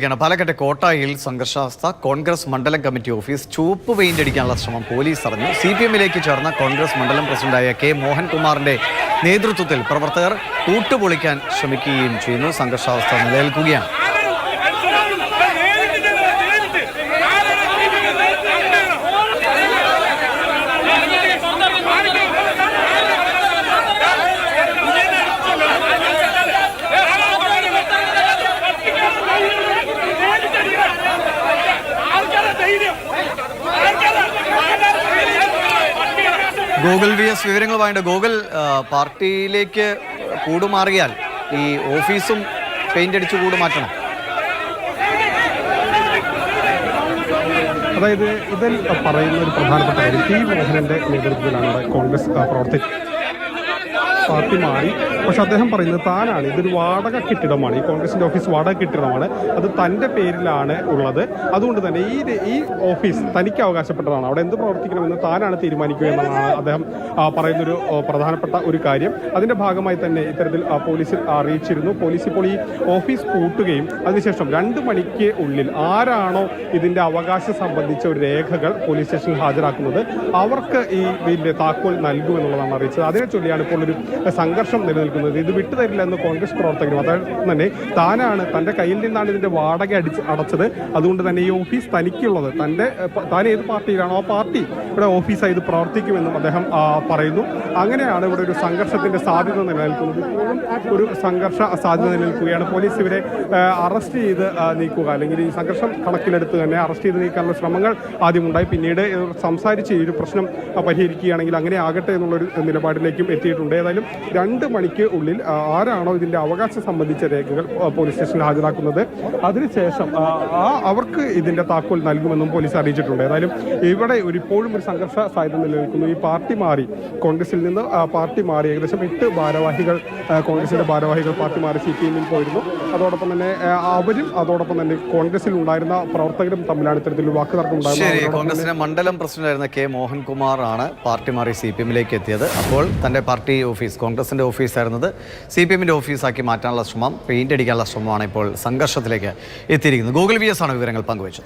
പാലക്കാട്ടെ കോട്ടായിൽ സംഘർഷാവസ്ഥ. കോൺഗ്രസ് മണ്ഡലം കമ്മിറ്റി ഓഫീസ് ചുവപ്പ് പെയിന്റ് അടിക്കാനുള്ള ശ്രമം പോലീസ് അറിഞ്ഞു സി പി എമ്മിലേക്ക് ചേർന്ന കോൺഗ്രസ് മണ്ഡലം പ്രസിഡന്റായ കെ മോഹൻകുമാറിന്റെ നേതൃത്വത്തിൽ പ്രവർത്തകർ കൂട്ടുപൊളിക്കാൻ ശ്രമിക്കുകയും ചെയ്യുന്നു. സംഘർഷാവസ്ഥ നിലനിൽക്കുകയാണ്. ഗൂഗിൾ വി എസ് വിവരങ്ങളുമായിട്ട് ഗൂഗിൾ പാർട്ടിയിലേക്ക് കൂടുമാറിയാൽ ഈ ഓഫീസും പെയിന്റ് അടിച്ച് കൂട് മാറ്റണം അതായത് ഇതിൽ പറയുന്ന ഒരു പ്രധാനപ്പെട്ട കാര്യം പി മോഹനന്റെ നേതൃത്വത്തിലാണ് കോൺഗ്രസ് പ്രവർത്തിക്കുന്നത് പ്രവർത്തി പാർട്ടി മാറി. പക്ഷെ അദ്ദേഹം പറയുന്നത് താനാണ്. ഇതൊരു വാടക കെട്ടിടമാണ്. ഈ കോൺഗ്രസിന്റെ ഓഫീസ് വാടക കെട്ടിടമാണ്. അത് തന്റെ പേരിലാണ് ഉള്ളത്. അതുകൊണ്ട് തന്നെ ഈ ഈ ഓഫീസ് തനിക്ക് അവകാശപ്പെട്ടതാണ്. അവിടെ എന്ത് പ്രവർത്തിക്കണമെന്ന് താനാണ് തീരുമാനിക്കുക എന്നതാണ് അദ്ദേഹം പറയുന്നൊരു പ്രധാനപ്പെട്ട ഒരു കാര്യം. അതിന്റെ ഭാഗമായി തന്നെ ഇത്തരത്തിൽ പോലീസിൽ അറിയിച്ചിരുന്നു. പോലീസ് ഇപ്പോൾ ഈ ഓഫീസ് പൂട്ടുകയും അതിനുശേഷം രണ്ട് മണിക്ക് ഉള്ളിൽ ആരാണോ ഇതിന്റെ അവകാശം സംബന്ധിച്ച ഒരു രേഖകൾ പോലീസ് സ്റ്റേഷനിൽ ഹാജരാക്കുന്നത് അവർക്ക് ഈ ഇതിന്റെ താക്കോൽ നൽകുമെന്നുള്ളതാണ് അറിയിച്ചത്. അതിനെ ചൊല്ലിയാണ് ഇപ്പോൾ ഒരു സംഘർഷം നിലനിൽക്കുന്നത്. ഇത് വിട്ടുതരില്ല എന്ന് കോൺഗ്രസ് പ്രവർത്തകരും അതോടൊപ്പം തന്നെ താനാണ് തന്റെ കയ്യിൽ നിന്നാണ് ഇതിന്റെ വാടക അടിച്ച് അടച്ചത്. അതുകൊണ്ട് തന്നെ ഈ ഓഫീസ് തനിക്കുള്ളത്. തന്റെ താൻ ഏത് പാർട്ടിയിലാണോ ആ പാർട്ടി ഇവിടെ ഓഫീസായി ഇത് പ്രവർത്തിക്കുമെന്നും അദ്ദേഹം പറയുന്നു. അങ്ങനെയാണ് ഇവിടെ ഒരു സംഘർഷത്തിന്റെ സാധ്യത നിലനിൽക്കുന്നത്. ഒരു സംഘർഷ സാധ്യത നിലനിൽക്കുകയാണ്. പോലീസ് ഇവരെ അറസ്റ്റ് ചെയ്ത് നീക്കുക. അല്ലെങ്കിൽ ഈ സംഘർഷം കണക്കിലെടുത്ത് തന്നെ അറസ്റ്റ് ചെയ്ത് നീക്കാനുള്ള ശ്രമങ്ങൾ ആദ്യമുണ്ടായി. പിന്നീട് സംസാരിച്ച് ഈ ഒരു പ്രശ്നം പരിഹരിക്കുകയാണെങ്കിൽ അങ്ങനെ ആകട്ടെ എന്നുള്ളൊരു നിലപാടിലേക്കും എത്തിയിട്ടുണ്ട്. ഏതായാലും രണ്ട് മണിക്ക് ഉള്ളിൽ ആരാണോ ഇതിന്റെ അവകാശം സംബന്ധിച്ച രേഖകൾ പോലീസ് സ്റ്റേഷനിൽ ഹാജരാക്കുന്നത്. അതിനുശേഷം ആ, അവർക്ക് ഇതിന്റെ താക്കോൽ നൽകുമെന്നും പോലീസ് അറിയിച്ചിട്ടുണ്ട്. ഏതായാലും ഇവിടെ ഒരു ഇപ്പോഴും ഒരു സംഘർഷ സാധ്യത നിലനിൽക്കുന്നു. ഈ പാർട്ടി മാറി കോൺഗ്രസിൽ നിന്ന് പാർട്ടി മാറി ഏകദേശം എട്ട് ഭാരവാഹികൾ കോൺഗ്രസിന്റെ ഭാരവാഹികൾ പാർട്ടി മാറി സി പി എമ്മിൽ പോയിരുന്നു. അതോടൊപ്പം തന്നെ അവരും അതോടൊപ്പം തന്നെ കോൺഗ്രസിൽ ഉണ്ടായിരുന്ന പ്രവർത്തകരും തമ്മിലാണ് ഇത്തരത്തിലൊരു വാക്കുതർക്കം ഉണ്ടായിരുന്നത് കോൺഗ്രസിന്റെ മണ്ഡലം പ്രസിഡന്റായിരുന്ന കെ മോഹൻകുമാർ ആണ് പാർട്ടി മാറി സി പി എമ്മിലേക്ക് എത്തിയത്. അപ്പോൾ തന്റെ പാർട്ടി ഓഫീസ് കോൺഗ്രസിന്റെ ഓഫീസായിരുന്നത് സി പി എമ്മിന്റെ ഓഫീസാക്കി മാറ്റാനുള്ള ശ്രമം പെയിന്റ് അടിക്കാനുള്ള ശ്രമമാണ് ഇപ്പോൾ സംഘർഷത്തിലേക്ക് എത്തിയിരിക്കുന്നത്. ഗൂഗിൾ വി എസ് ആണ് വിവരങ്ങൾ പങ്കുവച്ചത്.